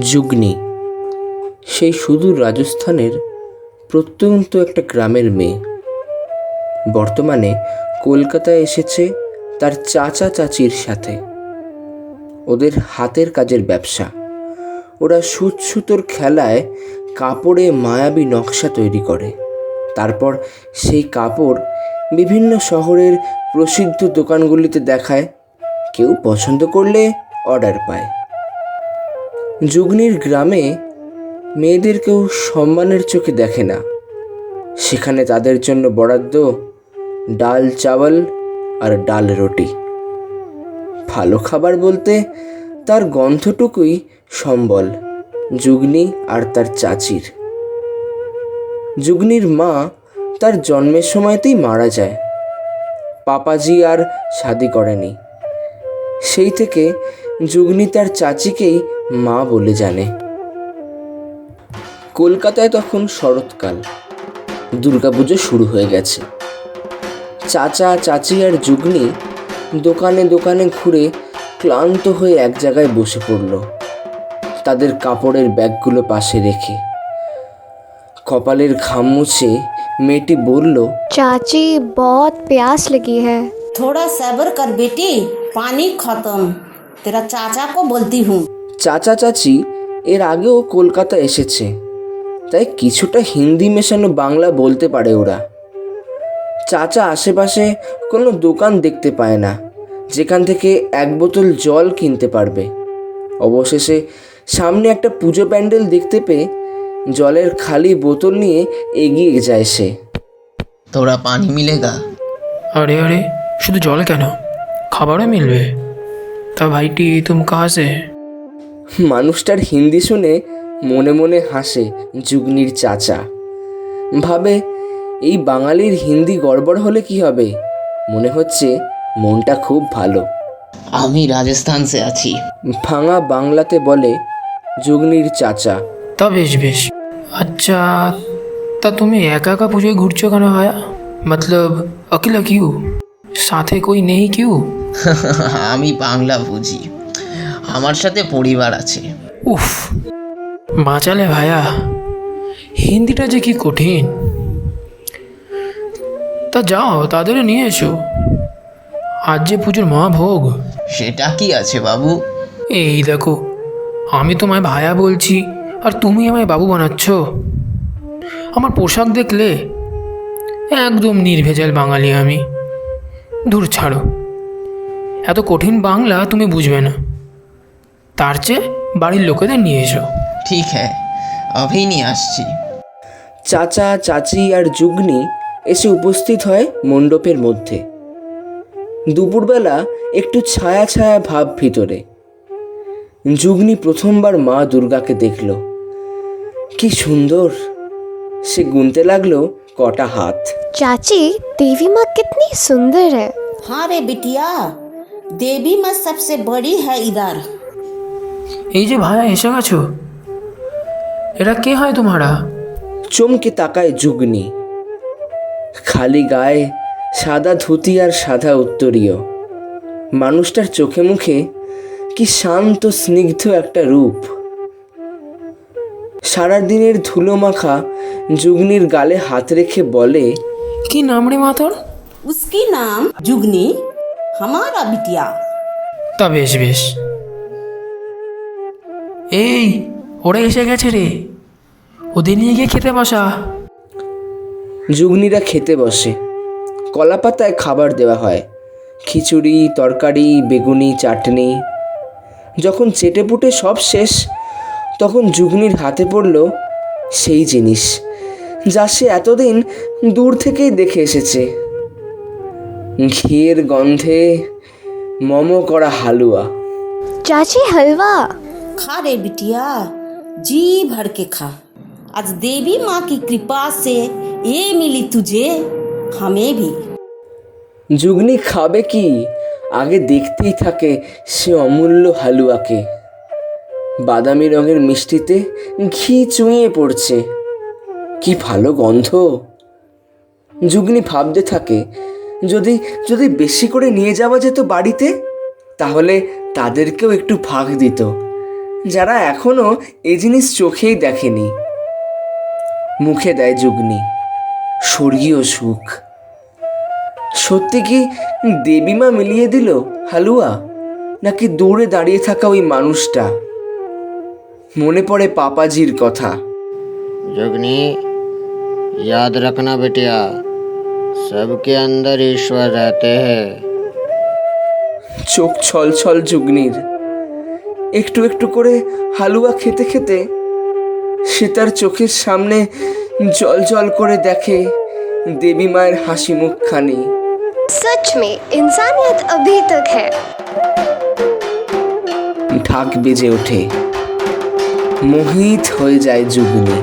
যুগ্নি। সেই সুদূর রাজস্থানের প্রত্যন্ত একটা গ্রামের মেয়ে। বর্তমানে কলকাতায় এসেছে তার চাচা চাচির সাথে। ওদের হাতের কাজের ব্যবসা। ওরা সুত সুতোর খেলায় কাপড়ে মায়াবী নকশা তৈরি করে। তারপর সেই কাপড় বিভিন্ন শহরের প্রসিদ্ধ দোকানগুলিতে দেখায়। কেউ পছন্দ করলে অর্ডার পায়। যুগনির গ্রামে মেয়েদের কেউ সম্মানের চোখে দেখে না। সেখানে তাদের জন্য বরাদ্দ ডাল চাওয়াল আর ডাল রুটি। ভালো খাবার বলতে তার গন্ধটুকুই সম্বল, যুগনি আর তার চাচির। যুগনির মা তার জন্মের সময়তেই মারা যায়। পাপাজি আর শাদি করেনি। সেই থেকে যুগনি তার চাচিকেই মা বলে জানে কলকাতায় তখন শরৎকাল দুর্গাপুজো শুরু হয়ে গেছে চাচা চাচি আর যুগনি দোকানে দোকানে ঘুরে ক্লান্ত হয়ে এক জায়গায় বসে পড়ল তাদের কাপড়ের ব্যাগগুলো পাশে রেখে কপালের ঘাম মুছে মেয়েটি বলল चाची बहुत प्यास लगी है थोड़ा सब्र कर बेटी पानी खत्म तेरा चाचा को बोलती हूँ চাচা চাচি এর আগেও কলকাতা এসেছে তাই কিছুটা হিন্দি মেশানো বাংলা বলতে পারে ওরা চাচা আশেপাশে কোনো দোকান দেখতে পায় না যেখান থেকে এক বোতল জল কিনতে পারবে অবশেষে সামনে একটা পুজো প্যান্ডেল দেখতে পেয়ে জলের খালি বোতল নিয়ে এগিয়ে যায় সে थोड़ा पानी मिलेगा अरे अरे শুধু জল কেন খাবারও মিলবে তা ভাইটি তুমি কাহা সে মানুষটার হিন্দি শুনে মনে মনে হাসে যুগনির চাচা। ভাবে এই বাঙালির হিন্দি গড়বড় হলে কি হবে? মনে হচ্ছে মনটা খুব ভালো। আমি রাজস্থান সে আছি। ভাঙা বাংলাতে বলে যুগনির চাচা। তা বেশ বেশ। আচ্ছা তা তুমি একা একা পুজোয় ঘুরছো কেন ভাইয়া মতলব অকেলা কিউ? সাথে কই নেই কিউ? আমি বাংলা বুঝি। আমার সাথে পরিবার আছে। উফ বাঁচালে ভাইয়া হিন্দিটা যে কি কঠিন। তা যাও তাদের নিয়ে এসো। আজ যে পুজোর মহাভোগ। সেটা কি আছে বাবু? এই দেখো আমি তোমায় ভায়া বলছি আর তুমি আমায় বাবু বানাচ্ছ। আমার পোশাক দেখলে একদম নির্ভেজাল বাঙালি আমি। দূর ছাড়ো। এত কঠিন বাংলা তুমি বুঝবে না। তার চেয়ে বাড়ির লোকেদের নিয়ে এসো ঠিক হ্যাঁ অভি নিয়ে আসছি চাচা চাচি আর যুগনি এসে উপস্থিত হয় মণ্ডপের মধ্যে দুপুরবেলা একটু ছায়া ছায়া ভাব ভিতরে যুগনি প্রথমবার মা দুর্গাকে দেখল কি সুন্দর সে গুনতে লাগলো কটা হাত चाची देवी माँ कितनी सुंदर है हाँ रे बिटिया देवी माँ सबसे बड़ी है इधर এই যে ভায়া এসে গেছো এরা কে হয় তোমারা চমকে তাকায় যুগনি খালি গায়ে সাদা ধুতি আর সাদা উত্তরীয় মানুষটার চোখে মুখে কি শান্ত স্নিগ্ধ একটা রূপ সারাদিনের ধুলো মাখা যুগনির গালে হাত রেখে বলে কি নাম রে মাতর उसकी नाम जुगनी हमारा बिटिया তা বেশ বেশ এই ওরা এসে গেছে রে। ওদের নিয়ে গিয়ে খেতে বসা। যুগনিরা খেতে বসে। কলা পাতায় খাবার দেওয়া হয়। খিচুড়ি তরকারি বেগুনি চাটনি। যখন চেটেপুটে সব শেষ তখন যুগনির হাতে পড়ল সেই জিনিস যা সে এতদিন দূর থেকেই দেখে এসেছে। ঘিয়ের গন্ধে মম করা হালুয়া। চাচি হালুয়া खा रे बिटिया जी भर के खा आज देवी माँ की कृपा से ये मिली तुझे हमें भी যুগনি খাবে কি আগে দেখতেই থাকে সে অমূল্য হালুয়াকে বাদামি রঙের মিষ্টিতে ঘি চুঁইয়ে পড়ছে কি ভালো গন্ধ যুগনি ভাবতে থাকে যদি যদি বেশি করে নিয়ে যাওয়া যেত বাড়িতে তাহলে তাদেরকেও একটু ভাগ দিত যারা এখনো এ জিনিস চোখেই দেখেনি মুখে দেয় যুগ্নি স্বর্গীয় সুখ সত্যি কি দেবীমা মিলিয়ে দিল হালুয়া নাকি দূরে দাঁড়িয়ে থাকা ওই মানুষটা মনে পড়ে পাপাজির কথা जोगनी याद रखना बेटिया सबके अंदर ईश्वर रहते हैं চোখ ছল ছল যুগ্নির একটু একটু করে হালুয়া খেতে খেতে সে তার চোখের সামনে জল জল করে দেখে দেবী মায়ের হাসি মুখখানি सच में इंसानियत अभी तक है ঢাক বেজে ওঠে মোহিত হয়ে যায় যুগ্নি